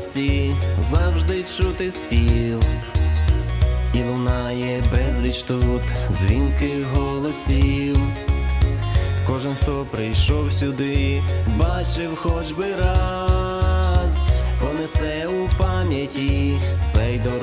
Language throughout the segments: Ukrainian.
радості завжди чути спів, і лунає безліч тут дзвінких голосів. Кожен, хто прийшов сюди, бачив хоч би раз, понесе у пам'яті цей дороговказ.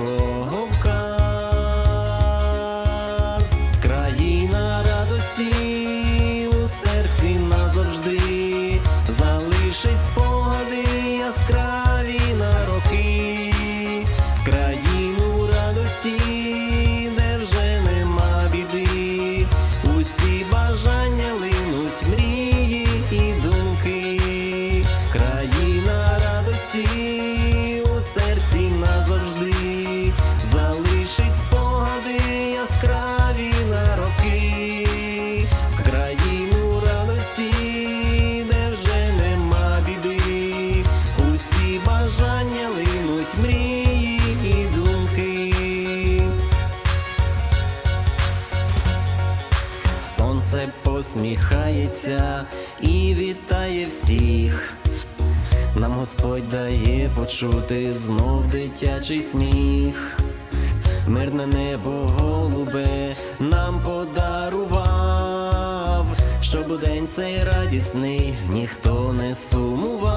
Посміхається і вітає всіх. Нам Господь дає почути знов дитячий сміх. Мирне небо голубе нам подарував, щоб у день цей радісний ніхто не сумував.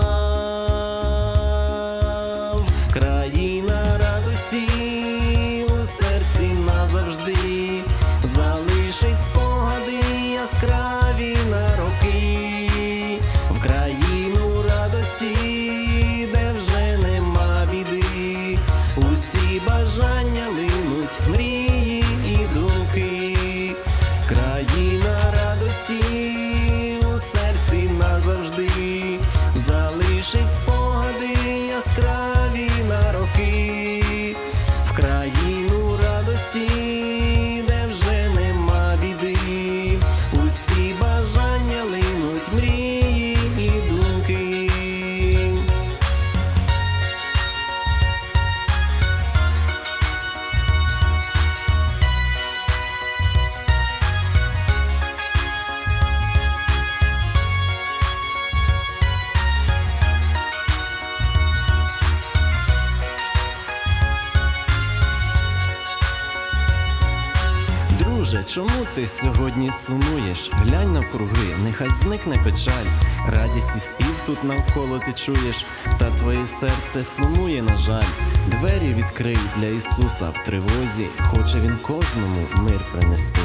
Друже, чому ти сьогодні сумуєш? Глянь навкруги, нехай зникне печаль. Радість і спів тут навколо ти чуєш, та твоє серце сумує, на жаль. Двері відкрий для Ісуса в тривозі, хоче Він кожному мир принести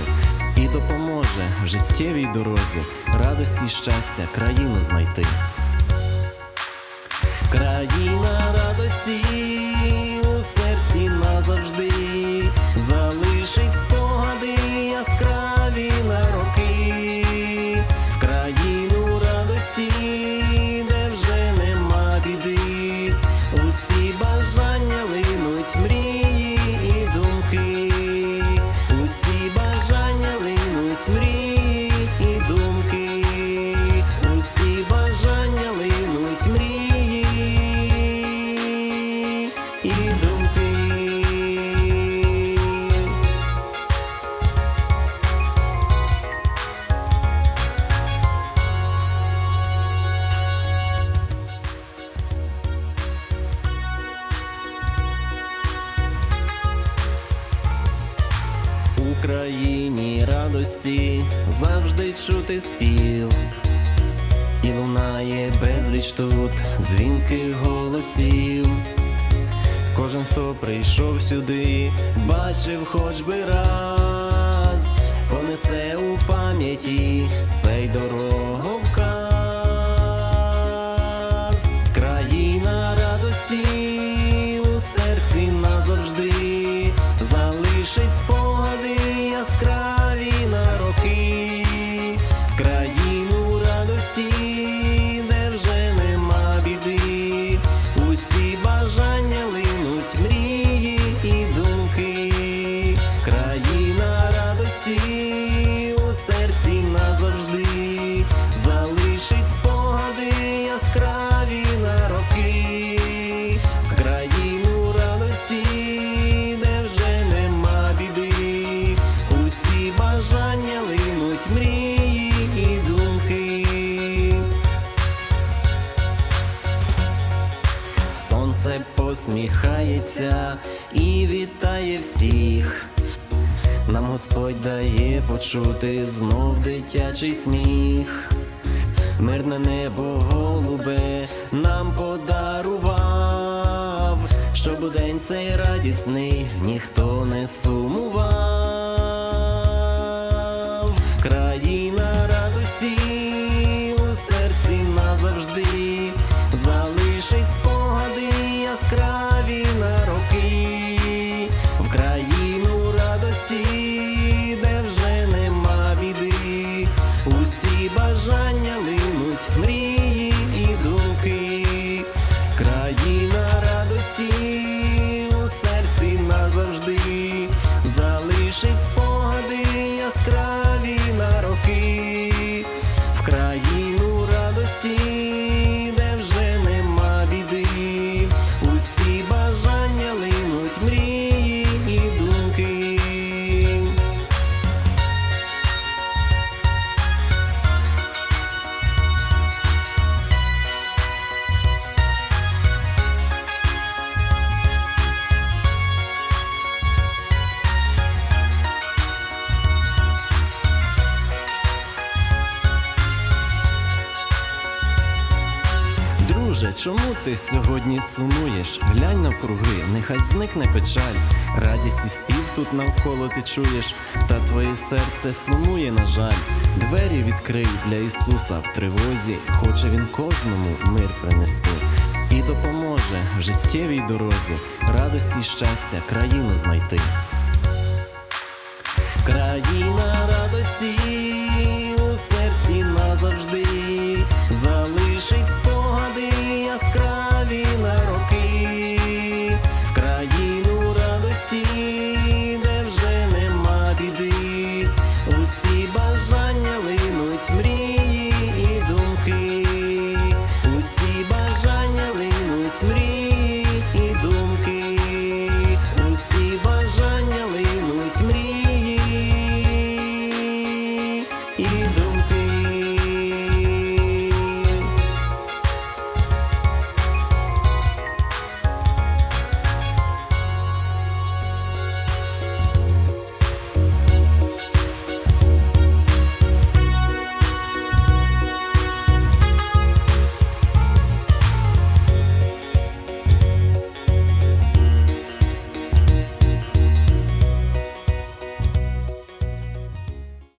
і допоможе в життєвій дорозі, радості й щастя, країну знайти. Країна усі бажання линуть, мрії Україні радості завжди чути спів, і лунає безліч тут дзвінки голосів. Кожен, хто прийшов сюди, бачив хоч би раз, понесе у пам'яті цей дороговказ. Усміхається і вітає всіх. Нам Господь дає почути знов дитячий сміх. Мирне небо голубе нам подарував, щоб у день цей радісний ніхто не сумував. Друже, чому ти сьогодні сумуєш? Глянь навкруги, нехай зникне печаль. Радість і спів тут навколо ти чуєш, та твоє серце сумує, на жаль. Двері відкрий для Ісуса в тривозі, хоче Він кожному мир принести. І допоможе в життєвій дорозі, радості і щастя країну знайти. Країна Either